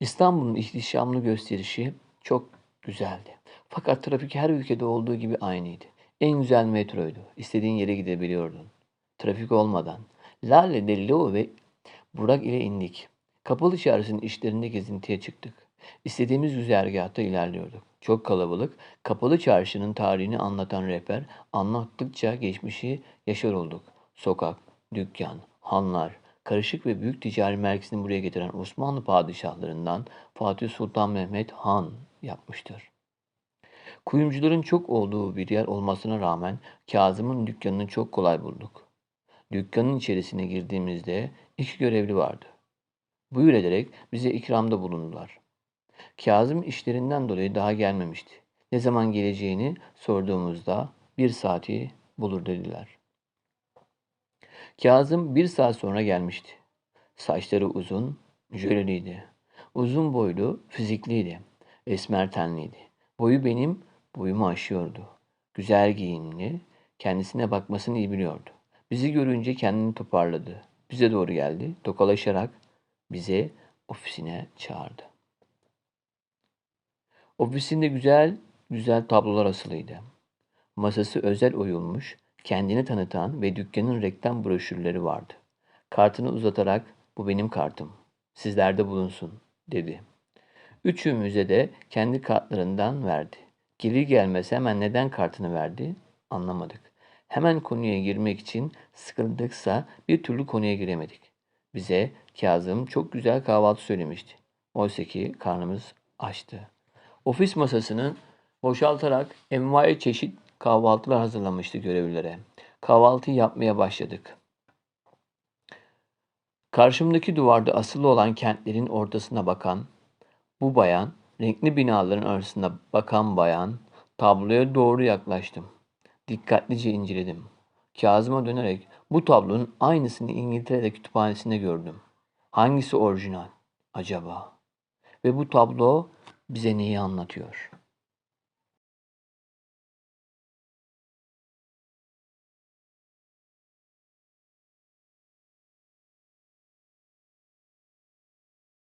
İstanbul'un ihtişamlı gösterişi çok güzeldi. Fakat trafik her ülkede olduğu gibi aynıydı. En güzel metroydu. İstediğin yere gidebiliyordun. Trafik olmadan. Lale, Leo ve Burak ile indik. Kapalı çarşının işlerinde gezintiye çıktık. İstediğimiz güzergahta ilerliyorduk. Çok kalabalık, kapalı çarşının tarihini anlatan rehber anlattıkça geçmişi yaşar olduk. Sokak, dükkan, hanlar, karışık ve büyük ticari merkezini buraya getiren Osmanlı padişahlarından Fatih Sultan Mehmet Han yapmıştır. Kuyumcuların çok olduğu bir yer olmasına rağmen Kazım'ın dükkanını çok kolay bulduk. Dükkanın içerisine girdiğimizde iki görevli vardı. Buyur ederek bize ikramda bulundular. Kazım işlerinden dolayı daha gelmemişti. Ne zaman geleceğini sorduğumuzda bir saati bulur dediler. Kazım bir saat sonra gelmişti. Saçları uzun, jöleliydi. Uzun boylu, fizikliydi. Esmer tenliydi. Boyu benim boyumu aşıyordu. Güzel giyimli, kendisine bakmasını iyi biliyordu. Bizi görünce kendini toparladı. Bize doğru geldi. Tokalaşarak bize ofisine çağırdı. Ofisinde güzel güzel tablolar asılıydı. Masası özel oyulmuş, kendini tanıtan ve dükkanın reklam broşürleri vardı. Kartını uzatarak bu benim kartım. Sizlerde bulunsun dedi. Üçümüze de kendi kartlarından verdi. Gelir gelmez hemen neden kartını verdi anlamadık. Hemen konuya girmek için sıkıldıksa bir türlü konuya giremedik. Bize Kazım çok güzel kahvaltı söylemişti. Oysa ki karnımız açtı. Ofis masasını boşaltarak envai çeşit kahvaltılar hazırlamıştı görevlilere. Kahvaltıyı yapmaya başladık. Karşımdaki duvarda asılı olan kentlerin ortasına bakan bu bayan, renkli binaların arasında bakan bayan, tabloya doğru yaklaştım. Dikkatlice inceledim. Kazım'a dönerek bu tablonun aynısını İngiltere'de kütüphanesinde gördüm. Hangisi orijinal acaba? Ve bu tablo bize neyi anlatıyor?